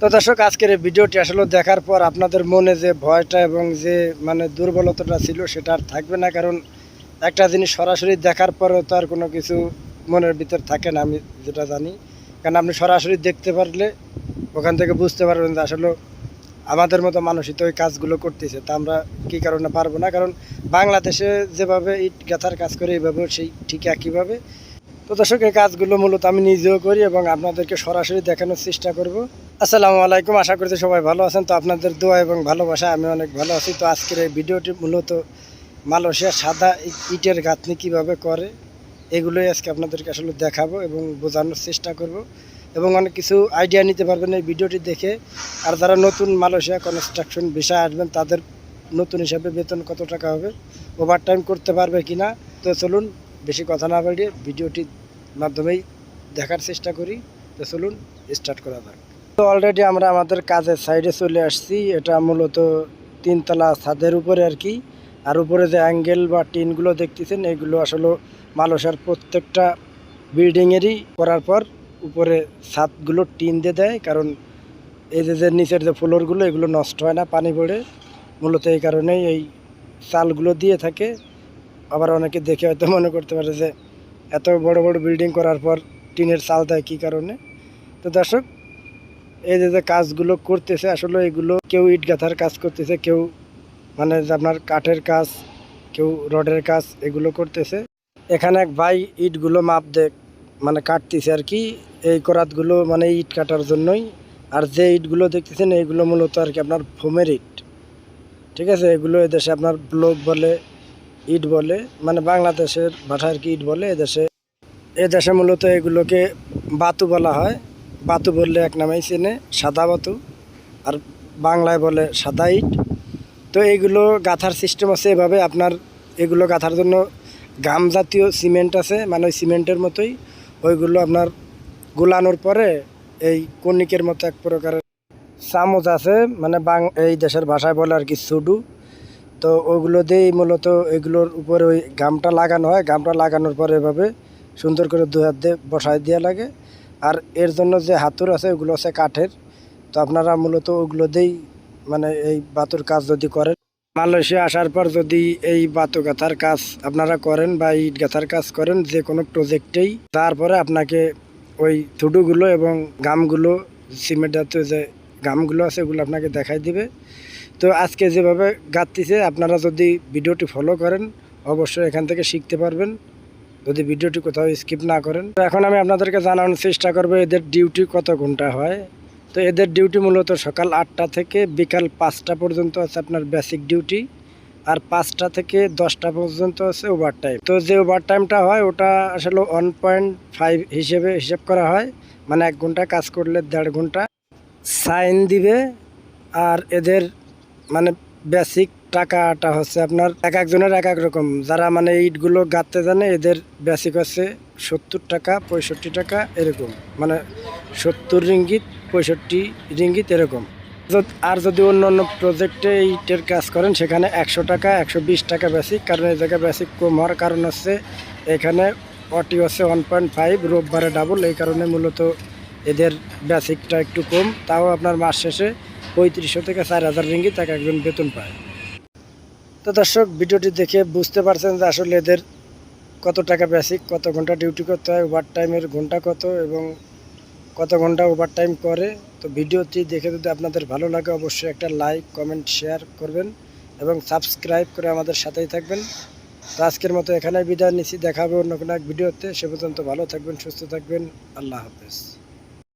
তো দর্শক, আজকের এই ভিডিওটি আসলে দেখার পর আপনাদের মনে যে ভয়টা এবং যে মানে দুর্বলতাটা ছিল সেটা আর থাকবে না, কারণ একটা জিনিস সরাসরি দেখার পরেও তো আর কোনো কিছু মনের ভিতর থাকে না, আমি যেটা জানি। কারণ আপনি সরাসরি দেখতে পারলে ওখান থেকে বুঝতে পারবেন যে আসলে আমাদের মতো মানুষই তো ওই কাজগুলো করতেছে, তা আমরা কী কারণে পারব না? কারণ বাংলাদেশে যেভাবে ইট গাথার কাজ করে এইভাবে সেই ঠিক একইভাবে। তো দর্শক, এই কাজগুলো মূলত আমি নিজেও করি এবং আপনাদেরকে সরাসরি দেখানোর চেষ্টা করব। আসসালামু আলাইকুম, আশা করছি সবাই ভালো আছেন। তো আপনাদের দোয়া এবং ভালোবাসা আমি অনেক ভালো আছি। তো আজকের এই ভিডিওটি মূলত মালয়েশিয়া সাদা ইটের গাঁথনি কীভাবে করে, এগুলোই আজকে আপনাদেরকে আসলে দেখাবো এবং বোঝানোর চেষ্টা করব। এবং অনেক কিছু আইডিয়া নিতে পারবেন এই ভিডিওটি দেখে। আর যারা নতুন মালয়েশিয়া কনস্ট্রাকশন বিষয় আসবেন, তাদের নতুন হিসাবে বেতন কত টাকা হবে ওভার টাইম করতে পারবে কি না তো চলুন বেশি কথা না বাড়িয়ে ভিডিওটির মাধ্যমেই দেখার চেষ্টা করি। তো চলুন স্টার্ট করা যাক। তো অলরেডি আমরা আমাদের কাজের সাইডে চলে আসছি। এটা মূলত তিনতলা ছাদের উপরে আর কি। আর উপরে যে অ্যাঙ্গেল বা টিনগুলো দেখতেছেন, এগুলো আসলে মালয়েশিয়ার প্রত্যেকটা বিল্ডিংয়েরই করার পর উপরে ছাদগুলো টিন দিয়ে দেয়। কারণ এই যে যে নিচের যে ফ্লোরগুলো এগুলো নষ্ট হয় না, পানি পড়ে। মূলত এই কারণেই এই চালগুলো দিয়ে থাকে। আবার অনেকে দেখে হয়তো মনে করতে পারে যে এত বড় বড় বিল্ডিং করার পর টিনের চাল দেয় কী কারণে? তো দর্শক, এই যে যে কাজগুলো করতেছে, আসলে এগুলো কেউ ইট গাঁথার কাজ করতেছে, কেউ মানে আপনার কাঠের কাজ, কেউ রডের কাজ, এগুলো করতেছে। এখানে এক ভাই ইটগুলো মাপ দেখ মানে কাটতেছে আর কি, এই করাতগুলো মানে ইট কাটার জন্যই। আর যে ইটগুলো দেখতেছেন, এইগুলো মূলত আর কি আপনার ফোমের ইট। ঠিক আছে? এগুলো এদেশে আপনার ব্লক বলে ইট বলে মানে বাংলাদেশের ভাষায় কি ইট বলে, এদেশে এদেশে মূলত এগুলোকে বাতু বলা হয়। বাতু বললে এক নামেই চেনে, সাদা বাতু, আর বাংলায় বলে সাদা ইট। তো এইগুলো গাঁথার সিস্টেম আছে এভাবে, আপনার এগুলো গাঁথার জন্য গাম জাতীয় সিমেন্ট আছে মানে ওই সিমেন্টের মতোই। ওইগুলো আপনার গুলানোর পরে এই কণিকের মতো এক প্রকারের চামচ আছে মানে বাং এই দেশের ভাষায় বলে আর কি সুডু। তো ওগুলো দিয়েই মূলত এগুলোর উপরে ওই গামটা লাগানো হয়। গামটা লাগানোর পরে এভাবে সুন্দর করে দু হাত দিয়ে বসায় দেওয়া লাগে। আর এর জন্য যে হাতুর আছে, ওগুলো আছে কাঠের। তো আপনারা মূলত ওগুলো দিয়েই মানে এই বাতুর কাজ যদি করেন। মালয়েশিয়া আসার পর যদি এই বাতু গাঁথার কাজ আপনারা করেন বা ইট গাঁথার কাজ করেন, যে কোনো প্রজেক্টেই, তারপরে আপনাকে ওই থুডুগুলো এবং গামগুলো, সিমেন্ট জাতীয় যে গামগুলো আছে, ওগুলো আপনাকে দেখাই দিবে। তো আজকে যেভাবে গাঁথতেছে, আপনারা যদি ভিডিওটি ফলো করেন, অবশ্যই এখান থেকে শিখতে পারবেন। যদি ভিডিওটি কোথাও স্কিপ না করেন। তো এখন আমি আপনাদেরকে জানানোর চেষ্টা করব, এদের ডিউটি কত ঘণ্টা হয়? তো এদের ডিউটি মূলত সকাল আটটা থেকে বিকাল পাঁচটা পর্যন্ত আছে আপনার বেসিক ডিউটি আর পাঁচটা থেকে দশটা পর্যন্ত আছে ওভার টাইম তো যে ওভার টাইমটা হয়, ওটা আসলে ওয়ান পয়েন্ট ফাইভ হিসেবে হিসেব করা হয়। মানে এক ঘণ্টা কাজ করলে দেড় ঘণ্টা। সাইন দিবে, আর এদের মানে বেসিক টাকাটা হচ্ছে আপনার এক একজনের এক এক রকম। যারা মানে ইটগুলো গাঁথতে জানে, এদের বেসিক হচ্ছে সত্তর টাকা, পঁয়ষট্টি টাকা এরকম। মানে সত্তর রিঙ্গিত, পঁয়ষট্টি রিঙ্গিত এরকম। আর যদি অন্য অন্য প্রজেক্টে ইটের কাজ করেন, সেখানে একশো টাকা, একশো বিশ টাকা বেসিক কারণ এই জায়গায় বেসিক কম হওয়ার কারণ হচ্ছে, এখানে অটি হচ্ছে ওয়ান পয়েন্ট ফাইভ রোববারে ডাবল এই কারণে মূলত এদের বেসিকটা একটু কম। তাও আপনার মাস শেষে পঁয়ত্রিশশো থেকে চার হাজার রিঙ্গিত এক একজন বেতন পায়। তো দর্শক, ভিডিওটি দেখে বুঝতে পারছেন যে আসলে এদের কত টাকা বেসিক কত ঘণ্টা ডিউটি করতে হয় ওভার টাইমের ঘণ্টা কত এবং কত ঘণ্টা ওভার টাইম করে। তো ভিডিওটি দেখে যদি আপনাদের ভালো লাগে, অবশ্যই একটা লাইক কমেন্ট শেয়ার করবেন এবং সাবস্ক্রাইব করে আমাদের সাথেই থাকবেন। তো আজকের মতো এখানে বিদায় নিচ্ছি। দেখাবে অন্য কোনো এক ভিডিওতে। সে পর্যন্ত ভালো থাকবেন, সুস্থ থাকবেন। আল্লাহ হাফেজ।